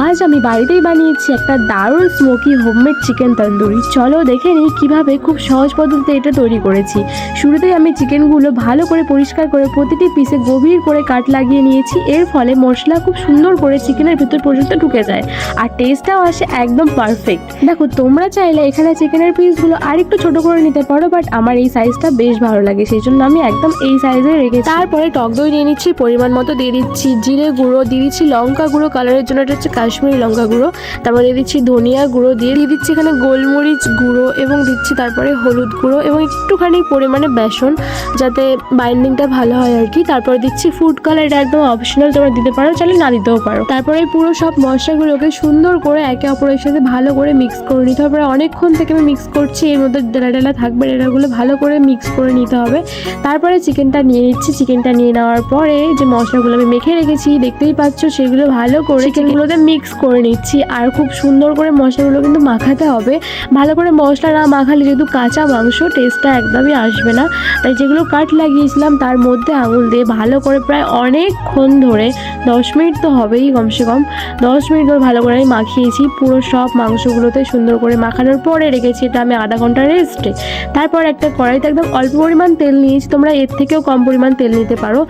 আজ আমি বাড়িতেই বানিয়েছি একটা দারুণ স্মোকি হোমমেড চিকেন তন্দুরি। চলো দেখে নিই কীভাবে খুব সহজ পদ্ধতিতে এটা তৈরি করেছি। শুরুতেই আমি চিকেনগুলো ভালো করে পরিষ্কার করে প্রতিটি পিসে গভীর করে কাট লাগিয়ে নিয়েছি। এর ফলে মশলা খুব সুন্দর করে চিকেনের ভিতর পর্যন্ত ঢুকে যায় আর টেস্টটাও আসে একদম পারফেক্ট দেখো, তোমরা চাইলে এখানে চিকেনের পিসগুলো আর একটু ছোট করে নিতে পারো বাট আমার এই সাইজটা বেশ ভালো লাগে সেই জন্য আমি একদম এই সাইজে রেখেছি। তারপরে টক দই নিয়ে নিচ্ছি, পরিমাণ মতো দিয়ে দিচ্ছি, জিরে গুঁড়ো, দিয়ে দিচ্ছি লঙ্কা গুঁড়ো কালারের জন্য এটা হচ্ছে কাশ্মীরি লঙ্কা গুঁড়ো তারপর দিয়ে দিচ্ছি ধনিয়া গুঁড়ো দিয়ে দিয়ে দিচ্ছি এখানে গোলমরিচ গুঁড়ো এবং দিচ্ছি তারপরে হলুদ গুঁড়ো এবং একটুখানি পরিমাণে বেসন যাতে বাইন্ডিংটা ভালো হয় আর কি। তারপরে দিচ্ছি ফুড কালার এটা একদম অপশনাল তোমরা দিতে পারো চাইলে না দিতেও পারো। তারপরে পুরো সব মশলাগুলোকে সুন্দর করে একে অপরের সাথে ভালো করে মিক্স করে নিতে হবে। অনেকক্ষণ থেকে আমি মিক্স করছি এর মধ্যে ডেলা ডেলা থাকবে ডেলাগুলো ভালো করে মিক্স করে নিতে হবে। তারপরে চিকেনটা নিয়ে নিচ্ছি। চিকেনটা নিয়ে নেওয়ার পরে যে মশলাগুলো আমি মেখে রেখেছি দেখতেই পাচ্ছ সেগুলো ভালো করে চিকেনগুলোতে মিক্স করে নিচ্ছি। আর খুব সুন্দর করে মশলাগুলো কিন্তু মাখাতে হবে। ভালো করে মশলা না মাখালে যেহেতু কাঁচা মাংস টেস্টটা একদমই আসবে না। তাই যেগুলো কাট লাগিয়েছিলাম, তার মধ্যে আঙুল দিয়ে ভালো করে প্রায় অনেকক্ষণ ধরে, দশ মিনিট তো হবেই কমসে কম, দশ মিনিট ধরে ভালো করে আমি মাখিয়েছি। পুরো সব মাংসগুলোতে সুন্দর করে মাখানোর পরে রেখেছি এটা আমি আধা ঘণ্টা রেস্টে তারপর একটা কড়াইতে একদম অল্প পরিমাণ তেল নিয়েছি, তোমরা এর থেকেও কম পরিমাণ তেল নিতে পারো।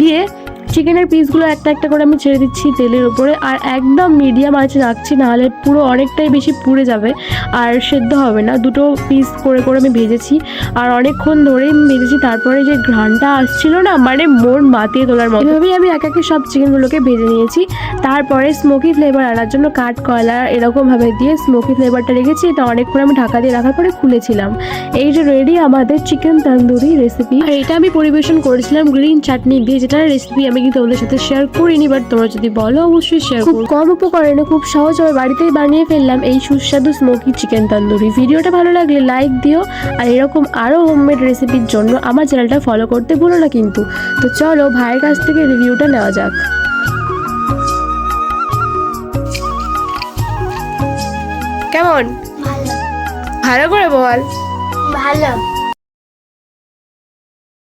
দিয়ে চিকেনের পিসগুলো একটা একটা করে আমি ছেড়ে দিচ্ছি তেলের উপরে। আর একদম মিডিয়াম আঁচে রাখছি, নাহলে পুরো অনেকটাই বেশি পুড়ে যাবে আর সেদ্ধ হবে না। দুটো পিস করে করে আমি ভেজেছি। আর অনেকক্ষণ ধরেই ভেজেছি, তারপরে যে ঘ্রানটা আসছিল না মানে মন মাতিয়ে তোলার মতো। এভাবেই আমি এক একে সব চিকেনগুলোকে ভেজে নিয়েছি। তারপরে স্মোকি ফ্লেভার আনার জন্য কাঠ, কয়লা এরকমভাবে দিয়ে স্মোকি ফ্লেভারটা রেখেছি। এটা অনেকক্ষণ আমি ঢাকা দিয়ে রাখার পরে খুলেছিলাম। এই যে রেডি আমাদের চিকেন তন্দুরি রেসিপি আর এটা আমি পরিবেশন করেছিলাম গ্রিন চাটনি দিয়ে যেটা রেসিপি আমি কিন্তু তোমাদের সাথে শেয়ার করিনি? বাট তোমরা যদি বলো অবশ্যই শেয়ার খুব কম উপকরণে খুব সহজভাবে বাড়িতেই বানিয়ে ফেললাম এই সুস্বাদু স্মোকি চিকেন তন্দুরি ভিডিওটা ভালো লাগলে লাইক দিও আর এরকম আরও হোমমেড রেসিপির জন্য আমার চ্যানেলটা ফলো করতে ভুলো না কিন্তু। তো চলো ভাইয়ের কাছ থেকে রিভিউটা নেওয়া যাক। কেমন? ভালো। ভালো করে বল। ভালো।